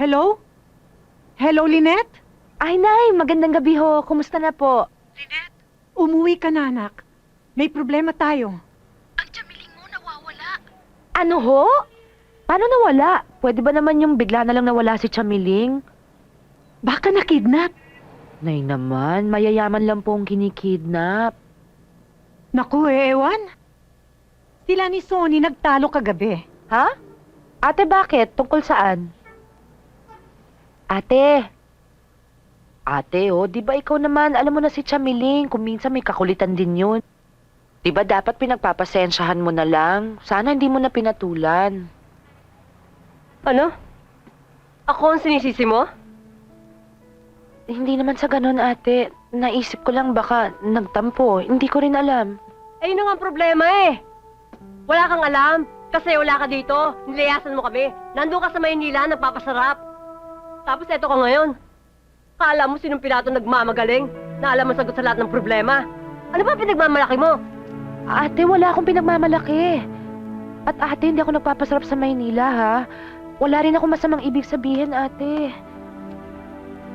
Hello? Hello, Lynette? Ay, Nay, magandang gabi ho. Kumusta na po? Lynette? Umuwi ka na, anak. May problema tayo. Ano ho? Paano nawala? Pwede ba naman yung bigla na lang nawala si Chamiling? Baka na-kidnap. Nay naman, mayayaman lang pong kinikidnap. Naku, eh, ewan. Sila ni Sonny nagtalo kagabi. Ha? Ate, bakit? Tungkol saan? Ate. Ate, oh, di ba ikaw naman, alam mo na si Chamiling, kung minsan may kakulitan din yun. Di ba dapat pinagpapasensyahan mo na lang? Sana hindi mo na pinatulan. Ano? Ako ang sinisisi mo? Hindi naman sa ganun, ate. Naisip ko lang baka nagtampo. Hindi ko rin alam. Eh, yun nga ang problema eh. Wala kang alam. Kasi wala ka dito. Nilayasan mo kami. Nandun ka sa Maynila, nagpapasarap. Tapos eto ka ngayon. Kala mo sinong pinato nagmamagaling na alam mo sagot sa lahat ng problema. Ano ba pinagmamalaki mo? Ate, wala akong pinagmamalaki. At ate, hindi ako nagpapasarap sa Maynila, ha? Wala rin ako masamang ibig sabihin, ate.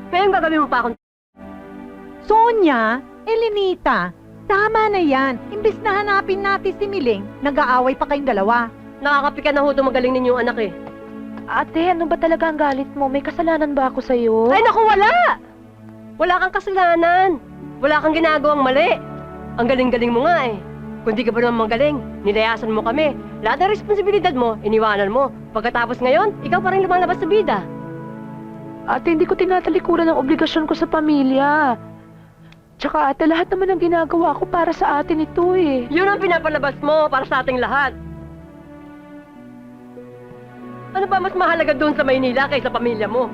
Ngayon gagawin mo pa akong... Sonia, Elenita, tama na yan. Imbis na hanapin natin si Miling, nag-aaway pa kayong dalawa. Nakakapika na ho magaling ninyong anak eh. Ate, ano ba talaga ang galit mo? May kasalanan ba ako sa'yo? Ay naku, wala! Wala kang kasalanan. Wala kang ginagawang mali. Ang galing-galing mo nga eh. Kung di ka ba naman magaling, nilayasan mo kami. Lahat ng responsibilidad mo, iniwanan mo. Pagkatapos ngayon, ikaw pa rin lumalabas sa bida. Ate, hindi ko tinatalikuran ang obligasyon ko sa pamilya. Tsaka ate, lahat naman ang ginagawa ko para sa atin ito eh. Yun ang pinapalabas mo para sa ating lahat. Ano ba mas mahalaga doon sa Maynila kaysa pamilya mo?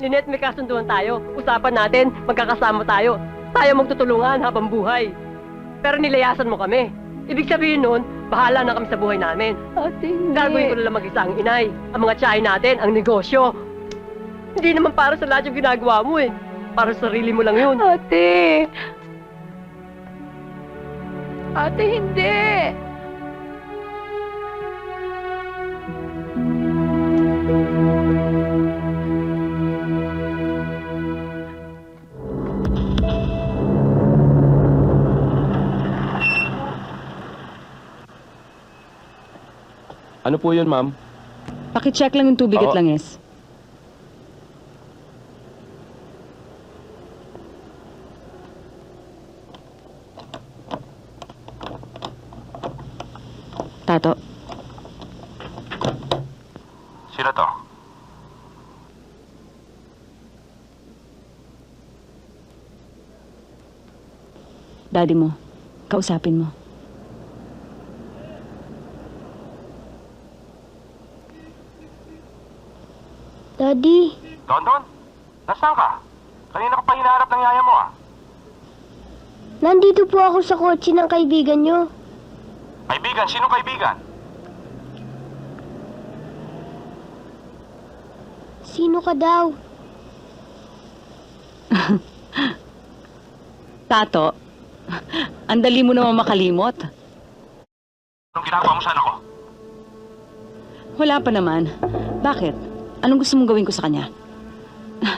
Lynette, may kasunduan tayo. Usapan natin, magkakasama tayo. Tayo magtutulungan habang buhay. Pero nilayasan mo kami. Ibig sabihin nun, bahala na kami sa buhay namin. Ate, hindi. Gagawin ko na lang mag-isa ang inay. Ang mga tiyahin natin, ang negosyo. Hindi naman para sa lahat yung ginagawa mo eh. Para sa sarili mo lang yun. Ate! Ate, hindi! Ano po yun, ma'am? Pakicheck lang yung tubig Oo. at langis. Tato, Sino to? daddy mo. Kausapin mo. Daddy, Don Don? Nasaan ka? Kanina ko pa hinahanap ng yaya mo ah. nandito po ako sa kotse ng kaibigan nyo. Kaibigan, sino kaibigan? Sino ka daw? Tato, ang dali mo naman makalimot. Anong ginagawa mo sa anak ko? Wala pa naman. Bakit? Anong gusto mong gawin ko sa kanya?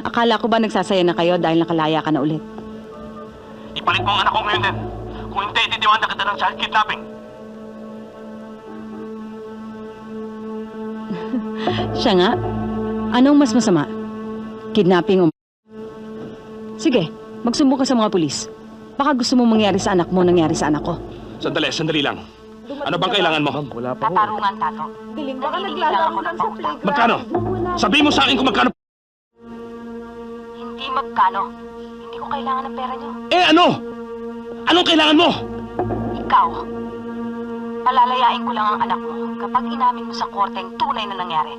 Akala ko ba nagsasaya na kayo dahil nakalaya ka na ulit? Ipalit mo ang anak ko ngayon din. Kung hindi, titiwanda kita ng child kidnapping. Siya nga. Anong mas masama? Kidnapping o... Sige, magsumbong ka sa mga pulis. Baka gusto mo mangyari sa anak mo nangyari sa anak ko. Sandali, sandali lang. Ano bang kailangan mo? Wala pa Tatarungan, Tato. Baka naglalaro lang sa playground. Magkano? Sabihin mo sa akin kung magkano. Hindi magkano. Hindi ko kailangan ng pera niyo. Eh ano? Anong kailangan mo? Ikaw. Palalayain ko lang ang anak mo kapag inamin mo sa korte ang tunay na nangyari.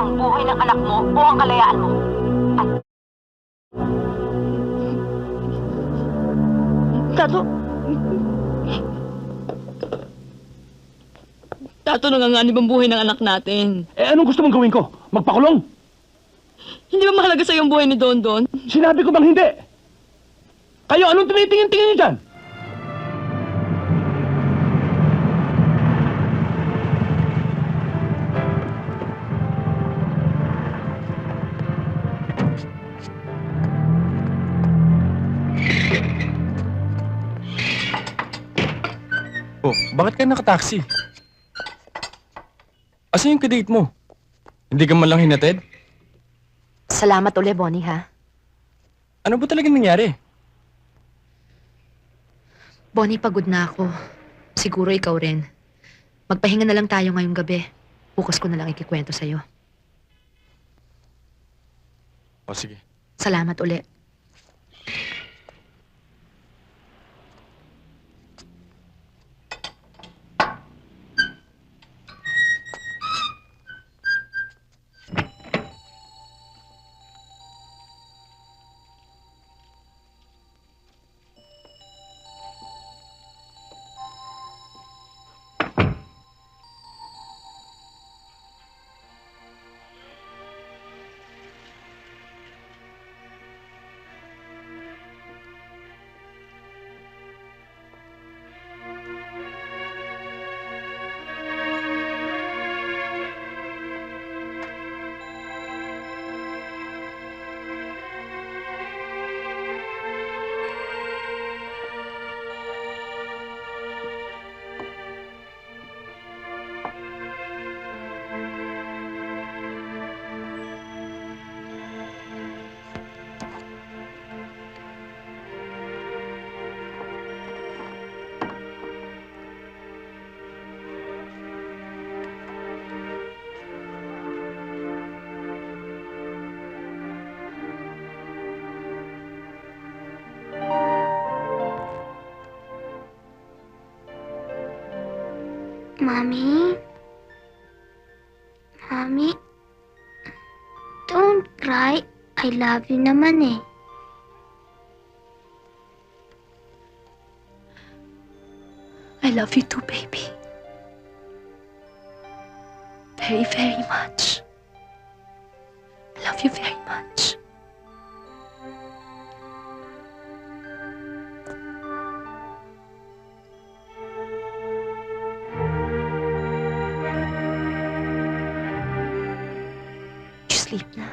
Ang buhay ng anak mo o ang kalayaan mo. Tato! Tato, nanganganib ang buhay ng anak natin. Eh anong gusto mong gawin ko? Magpakulong? Hindi ba mahalaga sa yung buhay ni Don Don? Sinabi ko bang hindi? Kayo, anong tumitingin-tingin niyo dyan? Oh, bakit ka nakataksi? Asa yung kadate mo? Hindi ka man lang hinatid? Salamat uli, Bonnie, ha? Ano ba talaga nangyari? Bonnie, pagod na ako. Siguro ikaw rin. Magpahinga na lang tayo ngayong gabi. Bukas ko na lang ikikwento sa'yo. O sige. Salamat uli. Mommy? Mommy? Don't cry. I love you naman eh. I love you too, baby. Very, very much. I love you very much. Sleep na.